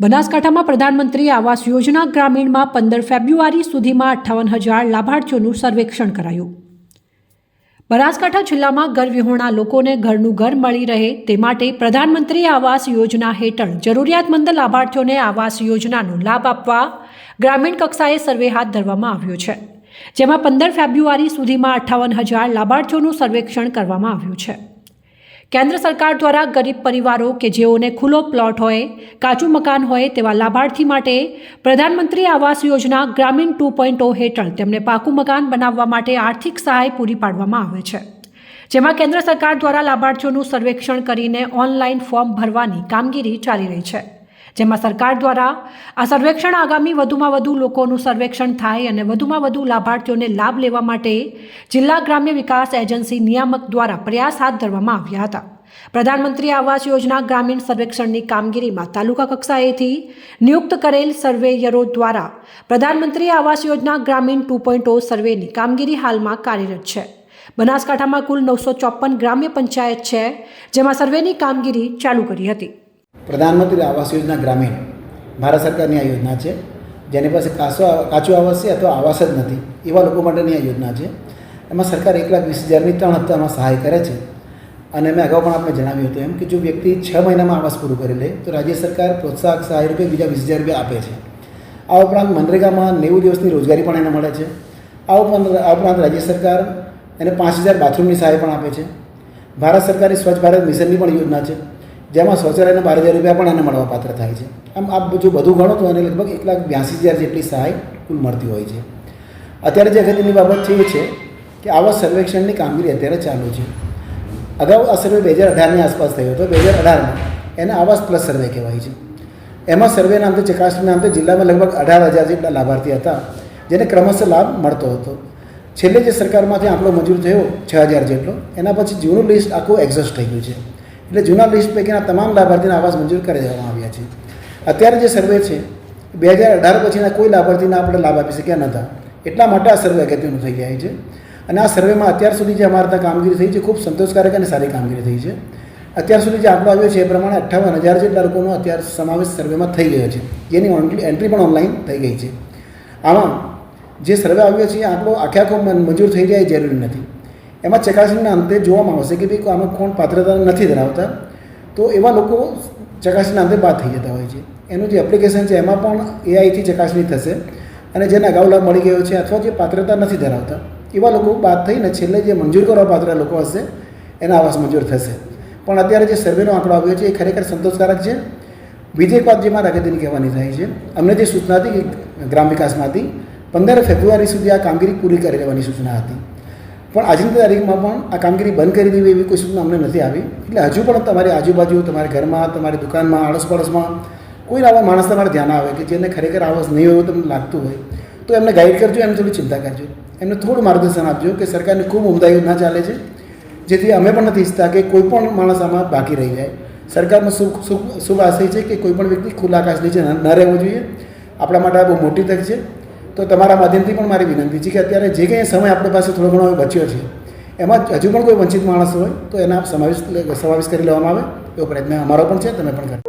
બનાસકાંઠામાં પ્રધાનમંત્રી આવાસ યોજના ગ્રામીણમાં પંદર ફેબ્રુઆરી સુધીમાં અઠ્ઠાવન હજાર લાભાર્થીઓનું સર્વેક્ષણ કરાયું. બનાસકાંઠા જિલ્લામાં ઘરવિહોણા લોકોને ઘરનું ઘર મળી રહે તે માટે પ્રધાનમંત્રી આવાસ યોજના હેઠળ જરૂરિયાતમંદ લાભાર્થીઓને આવાસ યોજનાનો લાભ આપવા ગ્રામીણ કક્ષાએ સર્વે હાથ ધરવામાં આવ્યો છે, જેમાં પંદર ફેબ્રુઆરી સુધીમાં અઠ્ઠાવન હજાર લાભાર્થીઓનું સર્વેક્ષણ કરવામાં આવ્યું છે. કેન્દ્ર સરકાર દ્વારા ગરીબ પરિવારો કે જેઓને ખુલ્લો પ્લોટ હોય, કાચું મકાન હોય તેવા લાભાર્થી માટે પ્રધાનમંત્રી આવાસ યોજના ગ્રામીણ ટુ પોઈન્ટ હેઠળ તેમને પાકું મકાન બનાવવા માટે આર્થિક સહાય પૂરી પાડવામાં આવે છે. જેમાં કેન્દ્ર સરકાર દ્વારા લાભાર્થીઓનું સર્વેક્ષણ કરીને ઓનલાઈન ફોર્મ ભરવાની કામગીરી ચાલી રહી છે. જેમાં સરકાર દ્વારા આ સર્વેક્ષણ આગામી વધુમાં વધુ લોકોનું સર્વેક્ષણ થાય અને વધુમાં વધુ લાભાર્થીઓને લાભ લેવા માટે જિલ્લા ગ્રામ્ય વિકાસ એજન્સી નિયામક દ્વારા પ્રયાસ હાથ ધરવામાં આવ્યા હતા. પ્રધાનમંત્રી આવાસ યોજના ગ્રામીણ સર્વેક્ષણની કામગીરીમાં તાલુકા કક્ષાએથી નિયુક્ત કરેલ સર્વેયરો દ્વારા પ્રધાનમંત્રી આવાસ યોજના ગ્રામીણ ટુ પોઈન્ટ ઓ સર્વેની કામગીરી હાલમાં કાર્યરત છે. બનાસકાંઠામાં કુલ નવસો ચોપન ગ્રામ્ય પંચાયત છે, જેમાં સર્વેની કામગીરી ચાલુ કરી હતી. પ્રધાનમંત્રી આવાસ યોજના ગ્રામીણ. ભારત સરકારની આ યોજના છે. જેની પાસે કાચો કાચું આવાસ છે અથવા આવાસ જ નથી. એવા લોકો માટેની આ યોજના છે. એમાં સરકાર એક લાખ વીસ હજારની ત્રણ હપ્તામાં સહાય કરે છે. અને મેં અગાઉ પણ આપણે જણાવ્યું હતું એમ કે જો વ્યક્તિ છ મહિનામાં આવાસ પૂરું કરી લે, તો રાજ્ય સરકાર પ્રોત્સાહક સહાય રૂપે બીજા વીસ હજાર રૂપિયા આપે છે. આ ઉપરાંત મનરેગામાં નેવું દિવસની રોજગારી પણ એને મળે છે. આ ઉપરાંત આ ઉપરાંત રાજ્ય સરકાર એને પાંચ હજાર બાથરૂમની સહાય પણ આપે છે. ભારત સરકારે સ્વચ્છ ભારત મિશનની પણ યોજના છે. જેમાં શૌચાલયના બાર હજાર રૂપિયા પણ એને મળવા પાત્ર થાય છે. આમ આ જો બધું ગણો તો એને લગભગ એક લાખ બ્યાસી હજાર જેટલી સહાય કુલ મળતી હોય છે. અત્યારે જે અગત્યની બાબત છે એ છે કે આવા સર્વેક્ષણની કામગીરી અત્યારે ચાલુ છે. અગાઉ આ સર્વે બે હજાર અઢારની આસપાસ થયો હતો. બે હજાર અઢારમાં એને આવાસ પ્લસ સર્વે કહેવાય છે. એમાં સર્વેના અંતે, ચકાસણીના અંતે જિલ્લામાં લગભગ અઢાર હજાર જેટલા લાભાર્થી હતા, જેને ક્રમશઃ લાભ મળતો હતો. છેલ્લે જે સરકારમાંથી આંકડો મંજૂર થયો, છ હજાર જેટલો. એના પછી જૂનું લિસ્ટ આખું એક્ઝોસ્ટ થઈ ગયું છે. એટલે જૂના લિસ્ટ પૈકીના તમામ લાભાર્થીને આવાસ મંજૂર કરી દેવામાં આવ્યા છે. અત્યારે જે સર્વે છે, બે હજાર અઢાર પછીના કોઈ લાભાર્થીને આપણે લાભ આપી શક્યા નહોતા. એટલા માટે આ સર્વે અગત્યનું થઈ જાય છે. અને આ સર્વેમાં અત્યાર સુધી જે અમારા ત્યાં કામગીરી થઈ છે, ખૂબ સંતોષકારક અને સારી કામગીરી થઈ છે. અત્યાર સુધી જે આંકડો આવ્યો છે, એ પ્રમાણે અઠ્ઠાવન હજાર જેટલા લોકોનો અત્યાર સમાવેશ સર્વેમાં થઈ ગયો છે. જેની એન્ટ્રી પણ ઓનલાઈન થઈ ગઈ છે. આમાં જે સર્વે આવ્યો છે, એ આંકડો આખે આખો મંજૂર થઈ જાય જરૂરી નથી. એમાં ચકાસણીના અંતે જોવામાં આવશે કે ભાઈ આમાં કોણ પાત્રતા નથી ધરાવતા, તો એવા લોકો ચકાસણીના અંતે બાદ થઈ જતા હોય છે. એનું જે એપ્લિકેશન છે એમાં પણ એઆઈથી ચકાસણી થશે અને જેને અગાઉ લાભ મળી ગયો છે અથવા જે પાત્રતા નથી ધરાવતા, એવા લોકો બાદ થઈને છેલ્લે જે મંજૂર કરવા પાત્ર લોકો હશે, એના આવાસ મંજૂર થશે. પણ અત્યારે જે સર્વેનો આંકડો આવ્યો છે એ ખરેખર સંતોષકારક છે. બીજી એક વાત જે મારા અગત્યની કહેવાની થાય છે, અમને જે સૂચના હતી ગ્રામ વિકાસમાંથી, પંદર ફેબ્રુઆરી સુધી આ કામગીરી પૂરી કરી લેવાની સૂચના હતી. પણ આજની તારીખમાં પણ આ કામગીરી બંધ કરી દેવી એવી કોઈ સૂચના અમને નથી આવી. એટલે હજુ પણ તમારી આજુબાજુ, તમારા ઘરમાં, તમારી દુકાનમાં આડોશ પડોશમાં કોઈ આવા માણસ તમારે ધ્યાન આવે કે જેને ખરેખર આવસ નહીં હોય તમને લાગતું હોય, તો એમને ગાઈડ કરજો, એમને થોડી ચિંતા કરજો. એમને થોડું માર્ગદર્શન આપજો કે સરકારની ખૂબ ઉમદા યોજના ચાલે છે, જેથી અમે પણ નથી ઈચ્છતા કે કોઈ પણ માણસ આમાં બાકી રહી જાય. સરકારનો શુભ શુભ શુભ આશય છે કે કોઈ પણ વ્યક્તિ ખુલ્લા આકાશ નીચે ન રહેવું જોઈએ. આપણા માટે આ બહુ મોટી તક છે. તો તમારા માધ્યમથી પણ મારી વિનંતી છે કે અત્યારે જે કંઈ સમય આપણી પાસે થોડો ઘણો બચ્યો છે, એમાં હજુ પણ કોઈ વંચિત માણસ હોય તો એના સમાવેશ સમાવેશ કરી લેવામાં આવે એવો પ્રયત્ન અમારો પણ છે, તમે પણ કરો